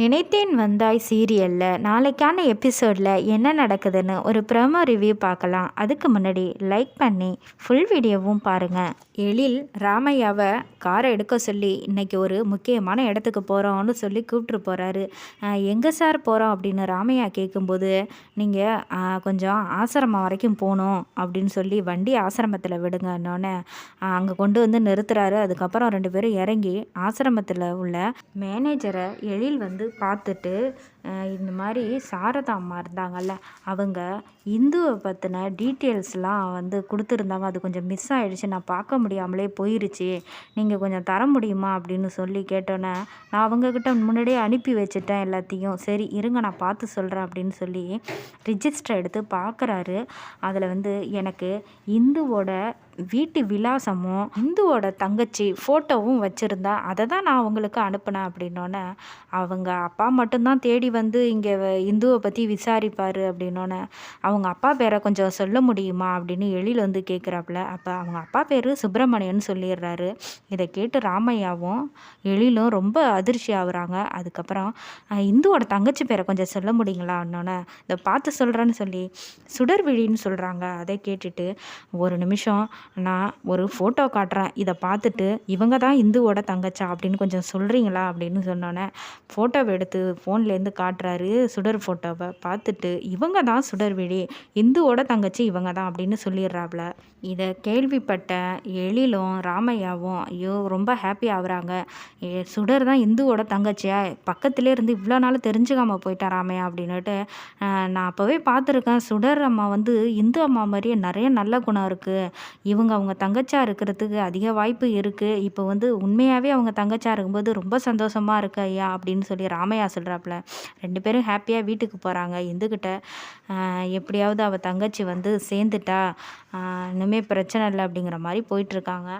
நினைத்தேன் வந்தாய் சீரியலில். நாளைக்கான எபிசோடில் என்ன நடக்குதுன்னு ஒரு ப்ரோமோ ரிவ்யூ பார்க்கலாம். அதுக்கு முன்னாடி லைக் பண்ணி ஃபுல் வீடியோவும் பாருங்கள் எழில் ராமையாவை காரை எடுக்க சொல்லி இன்றைக்கி ஒரு முக்கியமான இடத்துக்கு போகிறோம்னு சொல்லி கூப்பிட்டு போகிறாரு எங்கே சார் போகிறோம் அப்படின்னு ராமையா கேட்கும்போது நீங்கள் கொஞ்சம் ஆசிரமம் வரைக்கும் போகணும் அப்படின்னு சொல்லி வண்டி ஆசிரமத்தில் விடுங்கன்னொன்னே அங்கே கொண்டு வந்து நிறுத்துறாரு. அதுக்கப்புறம் ரெண்டு பேரும் இறங்கி ஆசிரமத்தில் உள்ள மேனேஜரை எழில் வந்து வந்து பார்த்துட்டு இந்த மாதிரி சாரதா அம்மா இருந்தாங்கல்ல அவங்க இந்துவை பற்றின டீட்டெயில்ஸ்லாம் வந்து கொடுத்துருந்தாங்க. அது கொஞ்சம் மிஸ் ஆகிடுச்சு நான் பார்க்க முடியாமலே போயிருச்சு. நீங்கள் கொஞ்சம் தர முடியுமா அப்படின்னு சொல்லி கேட்டோன்னே நான் அவங்கக்கிட்ட முன்னாடியே அனுப்பி வச்சுட்டேன் எல்லாத்தையும். சரி இருங்க நான் பார்த்து சொல்கிறேன் அப்படின்னு சொல்லி ரிஜிஸ்டர் எடுத்து பார்க்குறாரு. அதில் வந்து எனக்கு இந்துவோட வீட்டு விலாசமும் இந்துவோட தங்கச்சி ஃபோட்டோவும் வச்சுருந்தா அதை தான் நான் அவங்களுக்கு அனுப்பினேன் அப்படின்னோடனே அவங்க அப்பா மட்டும்தான் தேடி வந்து இங்கே இந்துவை பற்றி விசாரிப்பார் அப்படின்னோடனே அவங்க அப்பா பேரை கொஞ்சம் சொல்ல முடியுமா அப்படின்னு எழில் வந்து கேட்குறாப்புல அப்போ அவங்க அப்பா பேர் சுப்பிரமணியன் சொல்லிடுறாரு. இதை கேட்டு ராமையாவும் எழிலும் ரொம்ப அதிர்ச்சி ஆகுறாங்க. அதுக்கப்புறம் இந்துவோட தங்கச்சி பேரை கொஞ்சம் சொல்ல முடியுங்களா அப்படின்னோடனே இதை பார்த்து சொல்கிறேன்னு சொல்லி சுடர்விழின்னு சொல்கிறாங்க அதை கேட்டுட்டு ஒரு நிமிஷம் நான் ஒரு ஃபோட்டோ காட்டுறேன். இதை பார்த்துட்டு இவங்க தான் இந்துவோட தங்கச்சா? அப்படின்னு கொஞ்சம் சொல்கிறீங்களா அப்படின்னு சொன்னோன்னே ஃபோட்டோவை எடுத்து ஃபோன்லேருந்து காட்டுறாரு சுடர் ஃபோட்டோவை பார்த்துட்டு இவங்க தான் சுடர்விழி இந்துவோட தங்கச்சி இவங்க தான் அப்படின்னு சொல்லிடுறாப்புல இதை கேள்விப்பட்ட எழிலும் ராமையாவும் ஐயோ ரொம்ப ஹாப்பி ஆகுறாங்க. சுடர் தான் இந்துவோட தங்கச்சியா? பக்கத்துலேயே இருந்து இவ்வளோ நாள் தெரிஞ்சுக்காம போயிட்டா ராமையா? அப்படின்னுட்டு நான் அப்போவே பார்த்துருக்கேன். சுடர் அம்மா வந்து இந்து அம்மா மாதிரியே நிறைய நல்ல குணம் இருக்குது இவங்க அவங்க தங்கச்சா இருக்கிறதுக்கு அதிக வாய்ப்பு இருக்குது இப்போ வந்து உண்மையாகவே அவங்க தங்கச்சா இருக்கும்போது ரொம்ப சந்தோஷமாக இருக்கு ஐயா அப்படின்னு சொல்லி ராமையா சொல்கிறாப்புல ரெண்டு பேரும் ஹாப்பியாக வீட்டுக்கு போகிறாங்க இந்துக்கிட்ட எப்படியாவது அவள் தங்கச்சி வந்து சேர்ந்துட்டா இன்னுமே பிரச்சனை இல்லை அப்படிங்கிற மாதிரி போயிட்டுருக்காங்க